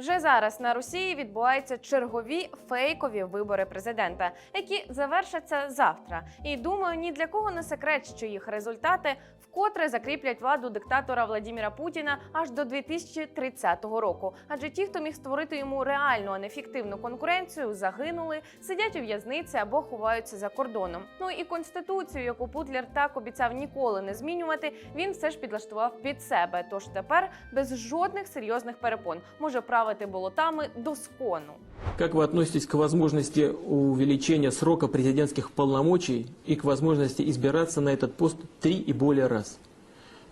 Вже зараз на Росії відбуваються чергові фейкові вибори президента, які завершаться завтра. І думаю, ні для кого не секрет, що їх результати вкотре закріплять владу диктатора Владіміра Путіна аж до 2030 року. Адже ті, хто міг створити йому реальну, а не фіктивну конкуренцію, загинули, сидять у в'язниці або ховаються за кордоном. Ну і конституцію, яку Путлер так обіцяв ніколи не змінювати, він все ж підлаштував під себе. Тож тепер без жодних серйозних перепон може правити болотами до скону. Как вы относитесь к возможности увеличения срока президентских полномочий и к возможности избираться на этот пост три и более раз?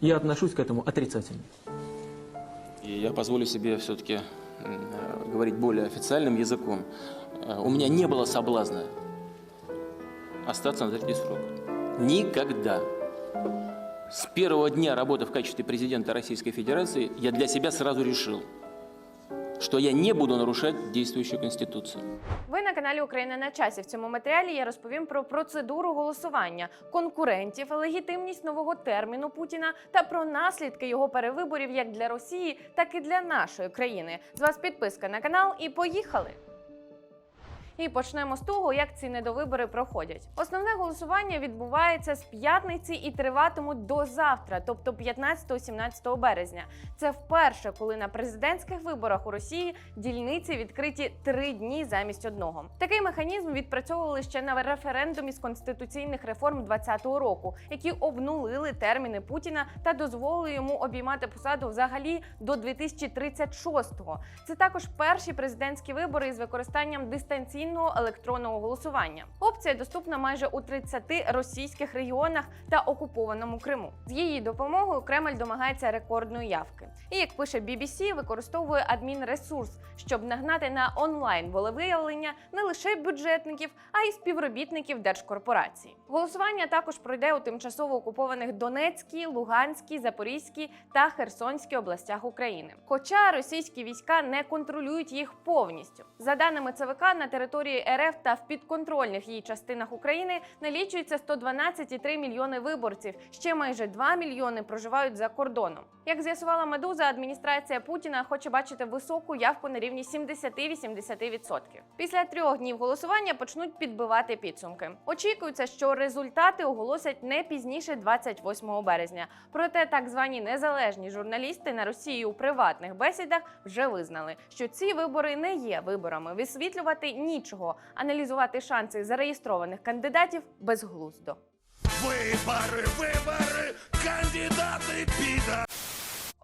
Я отношусь к этому отрицательно. И я позволю себе все-таки говорить более официальным языком. Э, У меня не было соблазна остаться на третий срок. Никогда. С первого дня работы в качестве президента Российской Федерации я для себя сразу решил, что я не буду нарушать действующую Конституцию. Ви на каналі Україна на часі. В цьому матеріалі я розповім про процедуру голосування, конкурентів, легітимність нового терміну Путіна та про наслідки його перевиборів як для Росії, так і для нашої країни. З вас підписка на канал і поїхали. І почнемо з того, як ці недовибори проходять. Основне голосування відбувається з п'ятниці і триватимуть до завтра, тобто 15-17 березня. Це вперше, коли на президентських виборах у Росії дільниці відкриті три дні замість одного. Такий механізм відпрацьовували ще на референдумі з конституційних реформ 2020 року, які обнулили терміни Путіна та дозволили йому обіймати посаду взагалі до 2036-го. Це також перші президентські вибори із використанням дистанційного електронного голосування. Опція доступна майже у 30 російських регіонах та окупованому Криму. З її допомогою Кремль домагається рекордної явки. І як пише BBC, використовує адмінресурс, щоб нагнати на онлайн волевиявлення не лише бюджетників, а й співробітників держкорпорацій. Голосування також пройде у тимчасово окупованих Донецькій, Луганській, Запорізькій та Херсонській областях України. Хоча російські війська не контролюють їх повністю. За даними ЦВК, на території РФ та в підконтрольних її частинах України налічується 112,3 мільйони виборців. Ще майже 2 мільйони проживають за кордоном. Як з'ясувала медуза, адміністрація Путіна хоче бачити високу явку на рівні 70-80%. Після трьох днів голосування почнуть підбивати підсумки. Очікується, що результати оголосять не пізніше 28 березня. Проте так звані незалежні журналісти на Росії у приватних бесідах вже визнали, що ці вибори не є виборами. Висвітлювати нічого, аналізувати шанси зареєстрованих кандидатів безглуздо. Вибори, вибори, кандидати піда.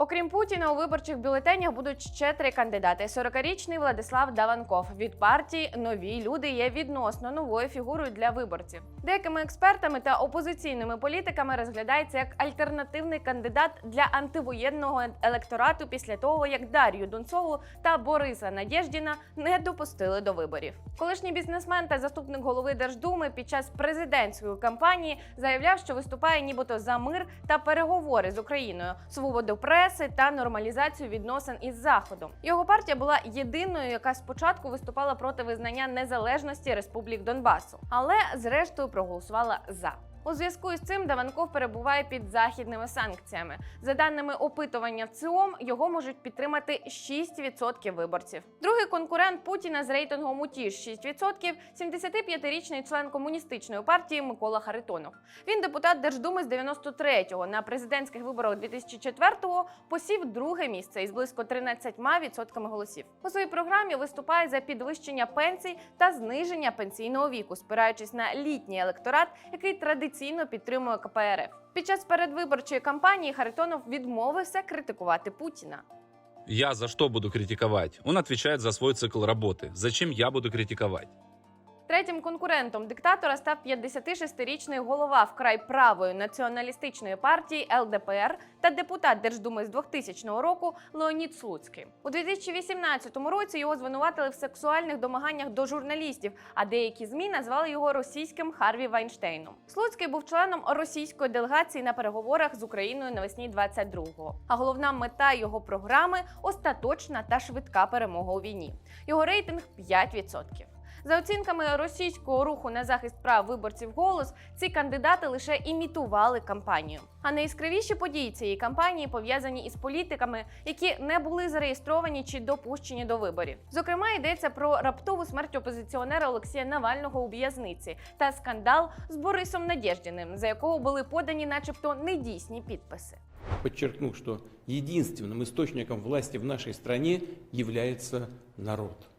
Окрім Путіна, у виборчих бюлетенях будуть ще три кандидати: 40-річний Владислав Даванков від партії Нові люди є відносно новою фігурою для виборців. Деякими експертами та опозиційними політиками розглядається як альтернативний кандидат для антивоєнного електорату після того, як Дар'ю Дунцову та Бориса Надєждіна не допустили до виборів. Колишній бізнесмен та заступник голови Держдуми під час президентської кампанії заявляв, що виступає нібито за мир та переговори з Україною, свободу преси та нормалізацію відносин із заходом. Його партія була єдиною, яка спочатку виступала проти визнання незалежності республік Донбасу, але зрештою проголосувала за. У зв'язку із цим Даванков перебуває під західними санкціями. За даними опитування в ЦИОМ, його можуть підтримати 6% виборців. Другий конкурент Путіна з рейтингом у ті ж 6% – 75-річний член комуністичної партії Микола Харитонов. Він депутат Держдуми з 93-го. На президентських виборах 2004-го посів друге місце із близько 13% голосів. У своїй програмі виступає за підвищення пенсій та зниження пенсійного віку, спираючись на літній електорат, який традиційно підтримує КПРФ. Під час передвиборчої кампанії Харитонов відмовився критикувати Путіна. Я за что буду критиковать? Он отвечает за свой цикл работы. Зачем я буду критиковать? Третім конкурентом диктатора став 56-річний голова вкрай правої націоналістичної партії ЛДПР та депутат Держдуми з 2000 року Леонід Слуцький. У 2018 році його звинуватили в сексуальних домаганнях до журналістів, а деякі змі назвали його російським Харві Вайнштейном. Слуцький був членом російської делегації на переговорах з Україною навесні 22-го. А головна мета його програми остаточна та швидка перемога у війні. Його рейтинг 5%. За оцінками російського руху на захист прав виборців голос, ці кандидати лише імітували кампанію. А найяскравіші події цієї кампанії пов'язані із політиками, які не були зареєстровані чи допущені до виборів. Зокрема, йдеться про раптову смерть опозиціонера Олексія Навального у в'язниці та скандал з Борисом Надєждіним, за якого були подані, начебто, недійсні підписи. Подчеркну, что единственным источником власти в нашей стране является народ.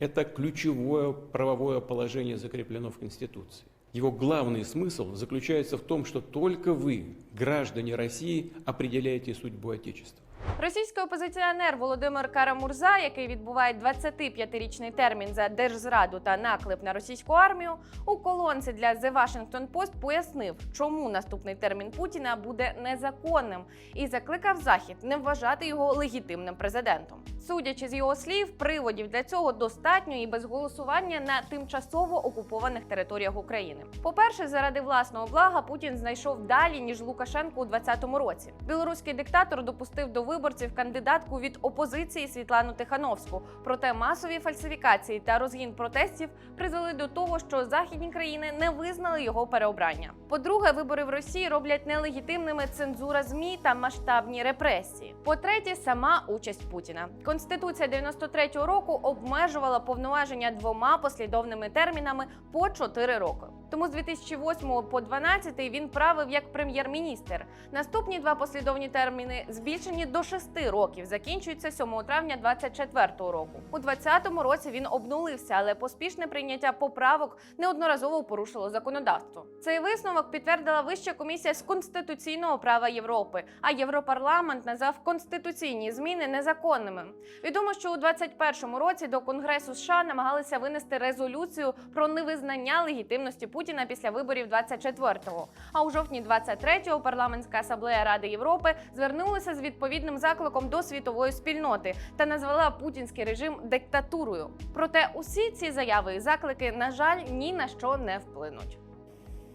Это ключевое правовое положение закреплено в Конституции. Его главный смысл заключается в том, что только вы, граждане России, определяете судьбу Отечества. Російський опозиціонер Володимир Карамурза, який відбуває 25-річний термін за держзраду та наклеп на російську армію, у колонці для The Washington Post пояснив, чому наступний термін Путіна буде незаконним, і закликав Захід не вважати його легітимним президентом. Судячи з його слів, приводів для цього достатньо і без голосування на тимчасово окупованих територіях України. По-перше, заради власного блага Путін знайшов далі ніж Лукашенко у 2020 році. Білоруський диктатор допустив до виборців кандидатку від опозиції Світлану Тихановську. Проте масові фальсифікації та розгін протестів призвели до того, що західні країни не визнали його переобрання. По-друге, вибори в Росії роблять нелегітимними цензура змі та масштабні репресії. По-третє, сама участь Путіна. Конституція 93-го року обмежувала повноваження двома послідовними термінами по 4 роки. Тому з 2008 по 12 він правив як прем'єр-міністр. Наступні два послідовні терміни збільшені до 6 років, закінчуються 7 травня 24 року. У 2020 році він обнулився, але поспішне прийняття поправок неодноразово порушило законодавство. Цей висновок підтвердила Вища комісія з конституційного права Європи, а Європарламент назвав конституційні зміни незаконними. Відомо, що у 2021 році до Конгресу США намагалися винести резолюцію про невизнання легітимності Путіна після виборів 24-го. А у жовтні 23-го парламентська асамблея Ради Європи звернулася з відповідним закликом до світової спільноти та назвала путінський режим диктатурою. Проте усі ці заяви і заклики, на жаль, ні на що не вплинуть.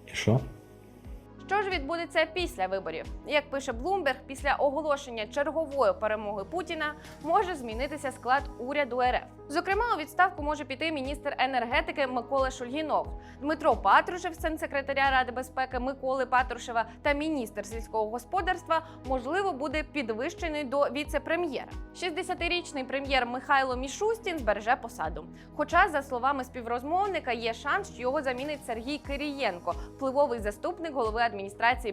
І що? Що ж відбудеться після виборів? Як пише Блумберг, після оголошення чергової перемоги Путіна може змінитися склад уряду РФ. Зокрема, у відставку може піти міністр енергетики Микола Шульгінов, Дмитро Патрушев, сенсекретаря Ради безпеки Миколи Патрушева та міністр сільського господарства, можливо, буде підвищений до віце-прем'єра. 60-річний прем'єр Михайло Мішустін збереже посаду. Хоча, за словами співрозмовника, є шанс, що його замінить Сергій Кирієнко, впливовий заступник голови адміністрації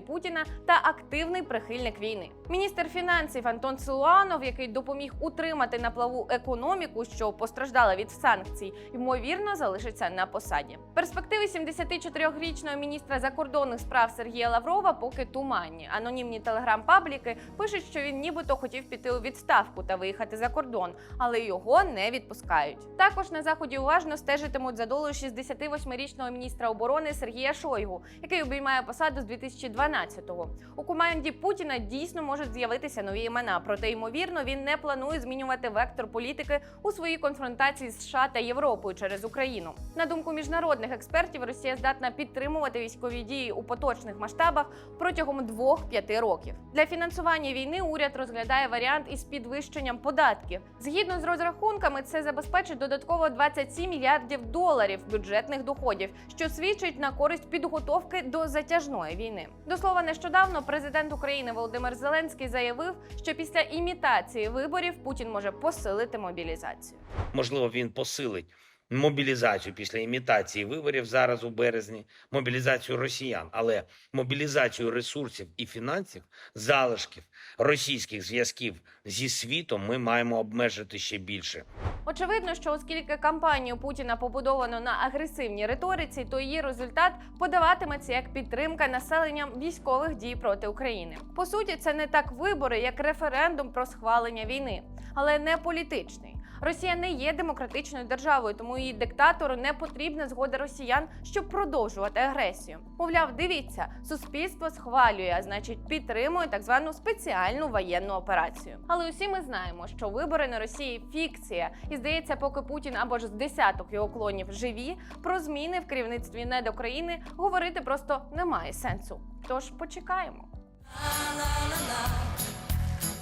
Путіна та активний прихильник війни. Міністр фінансів Антон Силуанов, який допоміг утримати на плаву економіку, що постраждала від санкцій, ймовірно залишиться на посаді. Перспективи 74-річного міністра закордонних справ Сергія Лаврова поки туманні. Анонімні телеграм-пабліки пишуть, що він нібито хотів піти у відставку та виїхати за кордон, але його не відпускають. Також на заході уважно стежитимуть за долею 68-річного міністра оборони Сергія Шойгу, який обіймає посаду з 2012-го. У команді Путіна дійсно можуть з'явитися нові імена, проте ймовірно він не планує змінювати вектор політики у своїй конфронтації з США та Європою через Україну. На думку міжнародних експертів, Росія здатна підтримувати військові дії у поточних масштабах протягом 2-5 років. Для фінансування війни уряд розглядає варіант із підвищенням податків. Згідно з розрахунками, це забезпечить додатково 27 мільярдів доларів бюджетних доходів, що свідчить на користь підготовки до затяжної війни. До слова, нещодавно президент України Володимир Зеленський заявив, що після імітації виборів Путін може посилити мобілізацію. Можливо, він посилить мобілізацію після імітації виборів зараз у березні, мобілізацію росіян, але мобілізацію ресурсів і фінансів, залишків російських зв'язків зі світом ми маємо обмежити ще більше. Очевидно, що оскільки кампанію Путіна побудовано на агресивній риториці, то її результат подаватиметься як підтримка населенням військових дій проти України. По суті, це не так вибори, як референдум про схвалення війни, але не політичний. Росія не є демократичною державою, тому її диктатору не потрібна згода росіян, щоб продовжувати агресію. Мовляв, дивіться, суспільство схвалює, а значить підтримує так звану спеціальну воєнну операцію. Але усі ми знаємо, що вибори на Росії фікція, і здається, поки Путін або ж з десяток його клонів живі, про зміни в керівництві недокраїни говорити просто немає сенсу. Тож почекаємо.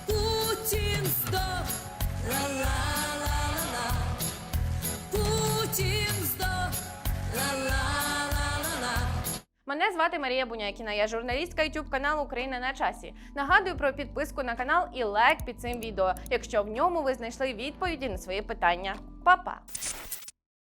Путін здох. Мене звати Марія Бунякіна. Я журналістка youtube каналу Україна на часі. Нагадую про підписку на канал і лайк під цим відео, якщо в ньому ви знайшли відповіді на свої питання. Па-па!